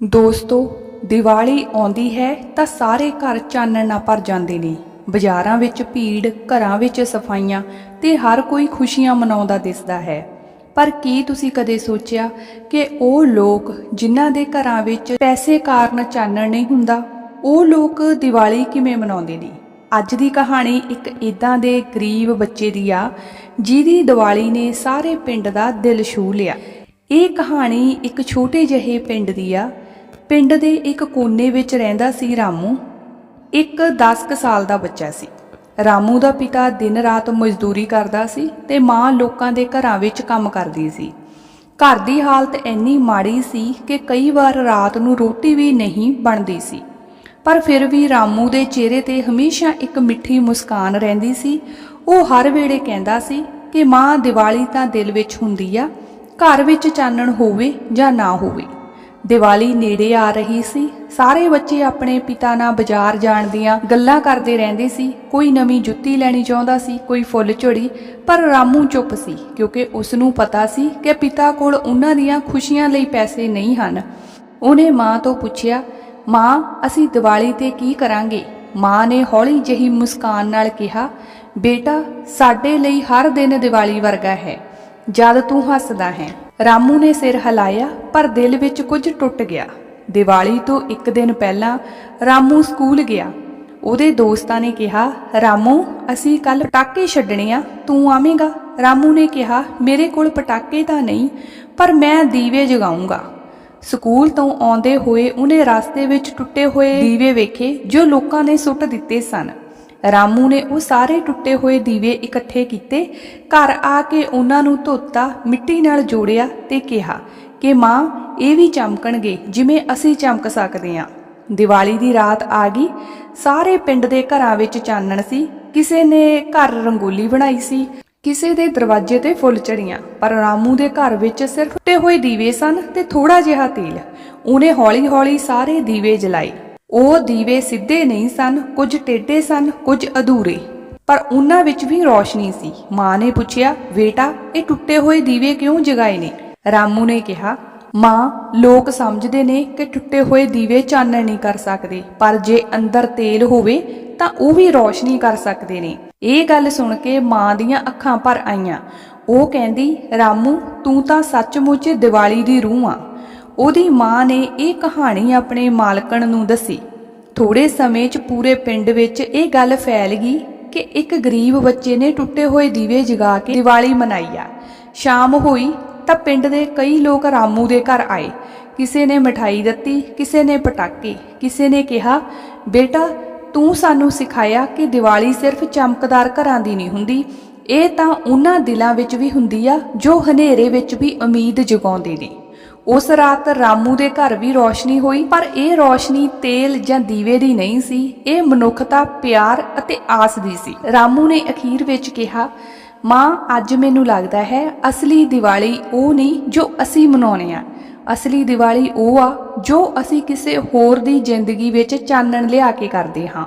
ਦੋਸਤੋ, ਦੀਵਾਲੀ ਆਉਂਦੀ ਹੈ ਤਾਂ ਸਾਰੇ ਘਰ ਚਾਨਣ ਨਾਲ ਭਰ ਜਾਂਦੇ ਨੇ। ਬਾਜ਼ਾਰਾਂ ਵਿੱਚ ਭੀੜ, ਘਰਾਂ ਵਿੱਚ ਸਫਾਈਆਂ ਤੇ ਹਰ ਕੋਈ ਖੁਸ਼ੀਆਂ ਮਨਾਉਂਦਾ ਦਿਸਦਾ ਹੈ। ਪਰ ਕੀ ਤੁਸੀਂ ਕਦੇ ਸੋਚਿਆ ਕਿ ਉਹ ਲੋਕ ਜਿਨ੍ਹਾਂ ਦੇ ਘਰਾਂ ਵਿੱਚ ਪੈਸੇ ਕਾਰਨ ਚਾਨਣ ਨਹੀਂ ਹੁੰਦਾ, ਉਹ ਲੋਕ ਦੀਵਾਲੀ ਕਿਵੇਂ ਮਨਾਉਂਦੇ ਨੇ? ਅੱਜ ਦੀ ਕਹਾਣੀ ਇੱਕ ਇਦਾਂ ਦੇ ਗਰੀਬ ਬੱਚੇ ਦੀ ਆ, ਜਿਹਦੀ ਦੀਵਾਲੀ ਨੇ ਸਾਰੇ ਪਿੰਡ ਦਾ ਦਿਲ ਛੂ ਲਿਆ। ਇਹ ਕਹਾਣੀ ਇੱਕ ਛੋਟੇ ਜਿਹੇ ਪਿੰਡ ਦੀ ਆ ਪਿੰਡ ਦੇ ਇੱਕ ਕੋਨੇ ਵਿੱਚ ਰਹਿੰਦਾ ਸੀ ਰਾਮੂ। ਇੱਕ 10 ਕੁ ਸਾਲ ਦਾ ਬੱਚਾ ਸੀ। ਰਾਮੂ ਦਾ ਪਿਤਾ ਦਿਨ ਰਾਤ ਮਜ਼ਦੂਰੀ ਕਰਦਾ ਸੀ ਤੇ ਮਾਂ ਲੋਕਾਂ ਦੇ ਘਰਾਂ ਵਿੱਚ ਕੰਮ ਕਰਦੀ ਸੀ। ਘਰ ਦੀ ਹਾਲਤ ਇੰਨੀ ਮਾੜੀ ਸੀ ਕਿ ਕਈ ਵਾਰ ਰਾਤ ਨੂੰ ਰੋਟੀ ਵੀ ਨਹੀਂ ਬਣਦੀ ਸੀ। ਪਰ ਫਿਰ ਵੀ ਰਾਮੂ ਦੇ ਚਿਹਰੇ ਤੇ ਹਮੇਸ਼ਾ ਇੱਕ ਮਿੱਠੀ ਮੁਸਕਾਨ ਰਹਿੰਦੀ ਸੀ। ਉਹ ਹਰ ਵੇਲੇ ਕਹਿੰਦਾ ਸੀ ਕਿ ਮਾਂ ਦੀਵਾਲੀ ਤਾਂ ਦਿਲ ਵਿੱਚ ਹੁੰਦੀ ਆ, ਘਰ ਵਿੱਚ ਚਾਨਣ ਹੋਵੇ ਜਾਂ ਨਾ ਹੋਵੇ। ਦੀਵਾਲੀ ਨੇੜੇ ਆ ਰਹੀ ਸੀ। ਸਾਰੇ ਬੱਚੇ ਆਪਣੇ ਪਿਤਾ ਨਾਲ ਬਾਜ਼ਾਰ ਜਾਣ ਦੀਆਂ ਗੱਲਾਂ ਕਰਦੇ ਰਹਿੰਦੇ ਸੀ। ਕੋਈ ਨਵੀਂ ਜੁੱਤੀ ਲੈਣੀ ਚਾਹੁੰਦਾ ਸੀ, ਕੋਈ ਫੁੱਲ ਝੜੀ, ਪਰ ਰਾਮੂ ਚੁੱਪ ਸੀ, ਕਿਉਂਕਿ ਉਸ ਨੂੰ ਪਤਾ ਸੀ ਕਿ ਪਿਤਾ ਕੋਲ ਉਹਨਾਂ ਦੀਆਂ ਖੁਸ਼ੀਆਂ ਲਈ ਪੈਸੇ ਨਹੀਂ ਹਨ। ਉਹਨੇ ਮਾਂ ਤੋਂ ਪੁੱਛਿਆ, ਮਾਂ, ਅਸੀਂ ਦੀਵਾਲੀ ਤੇ ਕੀ ਕਰਾਂਗੇ? ਮਾਂ ਨੇ ਹੌਲੀ ਜਿਹੀ ਮੁਸਕਾਨ ਨਾਲ ਕਿਹਾ, ਬੇਟਾ, ਸਾਡੇ ਲਈ ਹਰ ਦਿਨ ਦੀਵਾਲੀ ਵਰਗਾ ਹੈ। ਜਦ ਤੂੰ ਹੱਸਦਾ ਹੈ। ਰਾਮੂ ਨੇ ਸਿਰ ਹਿਲਾਇਆ, ਪਰ ਦਿਲ ਵਿੱਚ ਕੁਝ ਟੁੱਟ ਗਿਆ। ਦੀਵਾਲੀ ਤੋਂ ਇੱਕ ਦਿਨ ਪਹਿਲਾਂ ਰਾਮੂ ਸਕੂਲ ਗਿਆ। ਉਹਦੇ ਦੋਸਤਾਂ ਨੇ ਕਿਹਾ, ਰਾਮੂ, ਅਸੀਂ ਕੱਲ ਪਟਾਕੇ ਛੱਡਣੇ ਆ, ਤੂੰ ਆਵੇਂਗਾ? ਰਾਮੂ ਨੇ ਕਿਹਾ, ਮੇਰੇ ਕੋਲ ਪਟਾਕੇ ਤਾਂ ਨਹੀਂ, ਪਰ ਮੈਂ ਦੀਵੇ ਜਗਾਉਂਗਾ। ਸਕੂਲ ਤੋਂ ਆਉਂਦੇ ਹੋਏ ਉਹਨੇ ਰਸਤੇ ਵਿੱਚ ਟੁੱਟੇ ਹੋਏ ਦੀਵੇ ਵੇਖੇ, ਜੋ ਲੋਕਾਂ ਨੇ ਸੁੱਟ ਦਿੱਤੇ ਸਨ। ਰਾਮੂ ਨੇ ਉਹ ਸਾਰੇ ਟੁੱਟੇ ਹੋਏ ਦੀਵੇ ਇਕੱਠੇ ਕੀਤੇ। ਘਰ ਆ ਕੇ ਉਹਨਾਂ ਨੂੰ ਧੋਤਾ, ਮਿੱਟੀ ਨਾਲ ਜੋੜਿਆ ਤੇ ਕਿਹਾ ਕਿ ਮਾਂ, ਇਹ ਵੀ ਚਮਕਣਗੇ ਜਿਵੇਂ ਅਸੀਂ ਚਮਕ ਸਕਦੇ ਹਾਂ। ਦੀਵਾਲੀ ਦੀ ਰਾਤ ਆ ਗਈ। ਸਾਰੇ ਪਿੰਡ ਦੇ ਘਰਾਂ ਵਿੱਚ ਚਾਨਣ ਸੀ। ਕਿਸੇ ਨੇ ਘਰ ਰੰਗੋਲੀ ਬਣਾਈ ਸੀ। ਕਿਸੇ ਦੇ ਦਰਵਾਜ਼ੇ ਤੇ ਫੁੱਲ ਚੜੀਆਂ ਪਰ ਰਾਮੂ ਦੇ ਘਰ ਵਿੱਚ ਸਿਰਫ ਟੁੱਟੇ ਹੋਏ ਦੀਵੇ ਸਨ ਤੇ ਥੋੜਾ ਜਿਹਾ ਤੇਲ। ਉਹਨੇ ਹੌਲੀ-ਹੌਲੀ ਸਾਰੇ ਦੀਵੇ ਜਲਾਏ। ਉਹ ਦੀਵੇ ਸਿੱਧੇ ਨਹੀਂ ਸਨ, ਕੁਝ ਟੇਢੇ ਸਨ, ਕੁਝ ਅਧੂਰੇ। ਪਰ ਉਹਨਾਂ ਵਿੱਚ ਵੀ ਰੋਸ਼ਨੀ ਸੀ। ਮਾਂ ਨੇ ਪੁੱਛਿਆ, ਬੇਟਾ, ਇਹ ਟੁੱਟੇ ਹੋਏ ਦੀਵੇ ਕਿਉਂ ਜਗਾਏ ਨੇ? ਰਾਮੂ ਨੇ ਕਿਹਾ, ਮਾਂ, ਲੋਕ ਸਮਝਦੇ ਨੇ ਕਿ ਟੁੱਟੇ ਹੋਏ ਦੀਵੇ ਚਾਨਣ ਨਹੀਂ ਕਰ ਸਕਦੇ, ਪਰ ਜੇ ਅੰਦਰ ਤੇਲ ਹੋਵੇ ਤਾਂ ਉਹ ਵੀ ਰੋਸ਼ਨੀ ਕਰ ਸਕਦੇ ਨੇ। ਇਹ ਗੱਲ ਸੁਣ ਕੇ ਮਾਂ ਦੀਆਂ ਅੱਖਾਂ ਭਰ ਆਈਆਂ। ਉਹ ਕਹਿੰਦੀ, ਰਾਮੂ, ਤੂੰ ਤਾਂ ਸੱਚਮੁੱਚ ਦੀਵਾਲੀ ਦੀ ਰੂਹ ਆ। ਉਹਦੀ ਮਾਂ ਨੇ ਇਹ ਕਹਾਣੀ ਆਪਣੇ ਮਾਲਕਣ ਨੂੰ ਦੱਸੀ। ਥੋੜੇ ਸਮੇਂ 'ਚ ਪੂਰੇ ਪਿੰਡ ਵਿੱਚ ਇਹ ਗੱਲ ਫੈਲ ਗਈ ਕਿ ਇੱਕ ਗਰੀਬ ਬੱਚੇ ਨੇ ਟੁੱਟੇ ਹੋਏ ਦੀਵੇ ਜਗਾ ਕੇ ਦੀਵਾਲੀ ਮਨਾਈ ਆ। ਸ਼ਾਮ ਹੋਈ ਤਾਂ ਪਿੰਡ ਦੇ ਕਈ ਲੋਕ ਰਾਮੂ ਦੇ ਘਰ ਆਏ। ਕਿਸੇ ਨੇ ਮਠਾਈ ਦਿੱਤੀ, ਕਿਸੇ ਨੇ ਪਟਾਕੇ, ਕਿਸੇ ਨੇ ਕਿਹਾ, ਬੇਟਾ, ਤੂੰ ਸਾਨੂੰ ਸਿਖਾਇਆ ਕਿ ਦੀਵਾਲੀ ਸਿਰਫ ਚਮਕਦਾਰ ਘਰਾਂ ਦੀ ਨਹੀਂ ਹੁੰਦੀ। ਇਹ ਤਾਂ ਉਹਨਾਂ ਦਿਲਾਂ ਵਿੱਚ ਵੀ ਹੁੰਦੀ ਆ ਜੋ ਹਨੇਰੇ ਵਿੱਚ ਵੀ ਉਮੀਦ ਜਗਾਉਂਦੇ ਨੇ। ਉਸ ਰਾਤ ਰਾਮੂ ਦੇ ਘਰ ਵੀ ਰੋਸ਼ਨੀ ਹੋਈ, ਪਰ ਇਹ ਰੋਸ਼ਨੀ ਤੇਲ ਜਾਂ ਦੀਵੇ ਦੀ ਨਹੀਂ ਸੀ, ਇਹ ਮਨੁੱਖਤਾ, ਪਿਆਰ ਅਤੇ ਆਸ ਦੀ ਸੀ। ਰਾਮੂ ਨੇ ਅਖੀਰ ਵਿੱਚ ਕਿਹਾ, ਮਾਂ, ਅੱਜ ਮੈਨੂੰ ਲੱਗਦਾ ਹੈ, ਅਸਲੀ ਦੀਵਾਲੀ ਉਹ ਨਹੀਂ ਜੋ ਅਸੀਂ ਮਨਾਉਣੇ ਆ। ਅਸਲੀ ਦੀਵਾਲੀ ਉਹ ਆ ਜੋ ਅਸੀਂ ਕਿਸੇ ਹੋਰ ਦੀ ਜ਼ਿੰਦਗੀ ਵਿੱਚ ਚਾਨਣ ਲਿਆ ਕੇ ਕਰਦੇ ਹਾਂ।